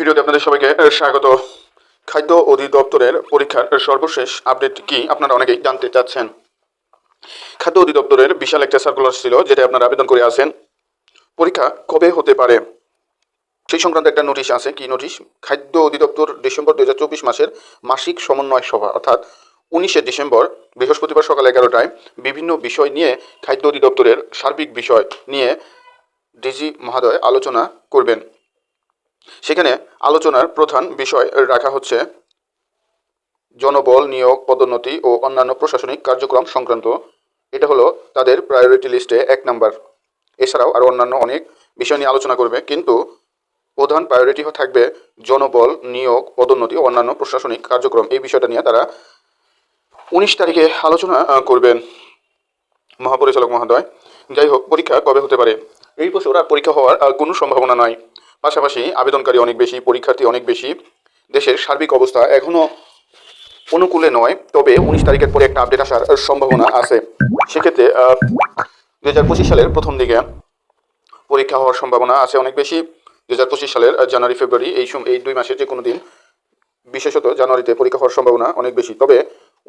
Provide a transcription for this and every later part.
ভিডিওতে আপনাদের সবাইকে স্বাগত। খাদ্য অধিদপ্তরের পরীক্ষার সর্বশেষ আপডেট কি আপনারা অনেকেই জানতে চাচ্ছেন। খাদ্য অধিদপ্তরের বিশাল একটা সার্কুলার ছিল যেটা আপনারা আবেদন করে আছেন। পরীক্ষা কবে হতে পারে? সেই সংক্রান্ত একটা নোটিশ আছে। কি নোটিশ খাদ্য অধিদপ্তর ডিসেম্বর দুই হাজার চব্বিশ মাসের মাসিক সমন্বয় সভা, অর্থাৎ উনিশে ডিসেম্বর বৃহস্পতিবার সকাল এগারোটায় বিভিন্ন বিষয় নিয়ে খাদ্য অধিদপ্তরের সার্বিক বিষয় নিয়ে ডিজি মহোদয় আলোচনা করবেন। সেখানে আলোচনার প্রধান বিষয় রাখা হচ্ছে জনবল নিয়োগ, পদোন্নতি ও অন্যান্য প্রশাসনিক কার্যক্রম সংক্রান্ত। এটা হলো তাদের প্রায়োরিটি লিস্টে এক নাম্বার। এছাড়াও আরও অন্যান্য অনেক বিষয় নিয়ে আলোচনা করবে, কিন্তু প্রধান প্রায়োরিটি থাকবে জনবল, নিয়োগ, পদোন্নতি ও অন্যান্য প্রশাসনিক কার্যক্রম। এই বিষয়টা নিয়ে তারা উনিশ তারিখে আলোচনা করবেন মহাপরিচালক মহোদয়। যাই হোক, পরীক্ষা কবে হতে পারে? এই বছর আর পরীক্ষা হওয়ার কোনো সম্ভাবনা নাই। পাশাপাশি আবেদনকারী অনেক বেশি, পরীক্ষার্থী অনেক বেশি। দেশের সার্বিক অবস্থা এখনও অনুকূলে নয়, তবে উনিশ তারিখের পরে একটা আপডেট আসার সম্ভাবনা আছে। সেক্ষেত্রে দু হাজার পঁচিশ সালের প্রথম দিকে পরীক্ষা হওয়ার সম্ভাবনা আছে অনেক বেশি। দু হাজার পঁচিশ সালের জানুয়ারি, ফেব্রুয়ারি এই সম, এই দুই মাসের যে কোনো দিন, বিশেষত জানুয়ারিতে পরীক্ষা হওয়ার সম্ভাবনা অনেক বেশি। তবে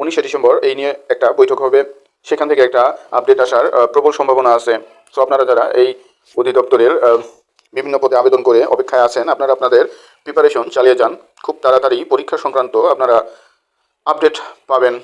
উনিশে ডিসেম্বর এই নিয়ে একটা বৈঠক হবে। সেখান থেকে একটা আপডেট আসার প্রবল সম্ভাবনা আছে। সো আপনারা যারা এই অধিদপ্তরের বিভিন্ন পদে আবেদন করে অপেক্ষায় আছেন। আপনারা আপনাদের প্রিপারেশন চালিয়ে যান। খুব তাড়াতাড়ি পরীক্ষা সংক্রান্ত আপনারা আপডেট পাবেন।